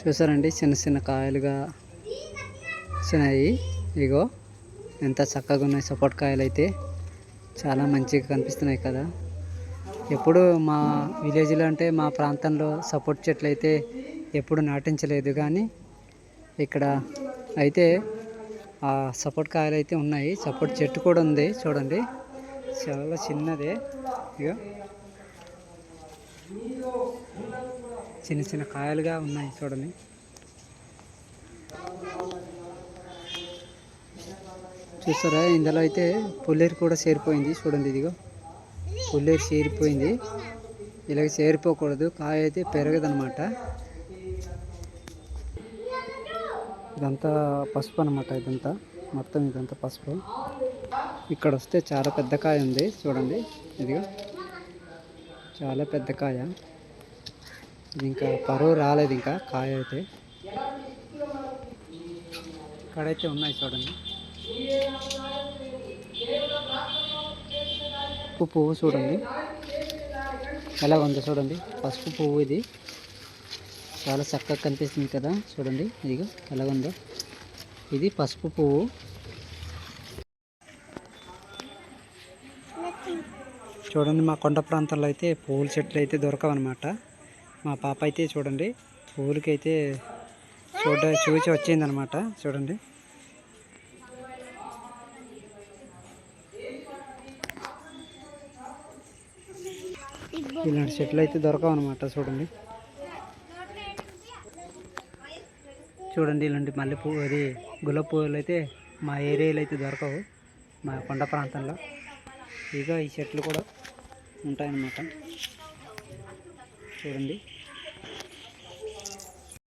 చూసారండి చిన్న చిన్న కాయలుగా వచ్చినాయి ఇగో ఎంత చక్కగా ఉన్నాయి సపోర్ట్ కాయలు అయితే చాలా మంచిగా కనిపిస్తున్నాయి కదా. ఎప్పుడు మా విలేజ్లో అంటే మా ప్రాంతంలో సపోర్ట్ చెట్లు అయితే ఎప్పుడు నాటించలేదు కానీ ఇక్కడ అయితే ఆ సపోర్ట్ కాయలు అయితే ఉన్నాయి. సపోర్ట్ చెట్టు కూడా ఉంది చూడండి. చాలా చిన్నదే. ఇక చిన్న చిన్న కాయలుగా ఉన్నాయి చూడండి. చూస్తారా? ఇందులో అయితే పుల్లేరు కూడా చేరిపోయింది. చూడండి ఇదిగో. పుల్లేరు చేరిపోయింది. ఇలాగ చేరిపోకూడదు. కాయ అయితే పెరగదనమాట ఇదంతా పసుపు అనమాట ఇదంతా. మొత్తం ఇదంతా పసుపు. ఇక్కడ వస్తే చాలా పెద్ద కాయ ఉంది. చూడండి. ఇదిగో. చాలా పెద్ద కాయ. ఇంకా పరువు రాలేదు ఇంకా కాయ అయితే. ఇక్కడైతే ఉన్నాయి చూడండి. పసుపు పువ్వు చూడండి. ఎలా ఉందో చూడండి. పసుపు పువ్వు ఇది. చాలా చక్కగా కనిపిస్తుంది కదా చూడండి. ఇదిగో ఎలా ఉందో. ఇది పసుపు పువ్వు. చూడండి మా కొండ ప్రాంతాల్లో అయితే పూల చెట్లు అయితే దొరకవన్నమాట. మా పాప అయితే చూడండి పూలకి అయితే చూడ చూసి వచ్చిందనమాట చూడండి. ఇలాంటి చెట్లు అయితే దొరకవు అనమాట చూడండి. చూడండి ఇలాంటి మల్లె అది గులాబీ పువ్వులు అయితే మా ఏరియాలో అయితే దొరకవు మా కొండ ప్రాంతంలో. ఇక ఈ చెట్లు కూడా ఉంటాయన్నమాట. చూడండి.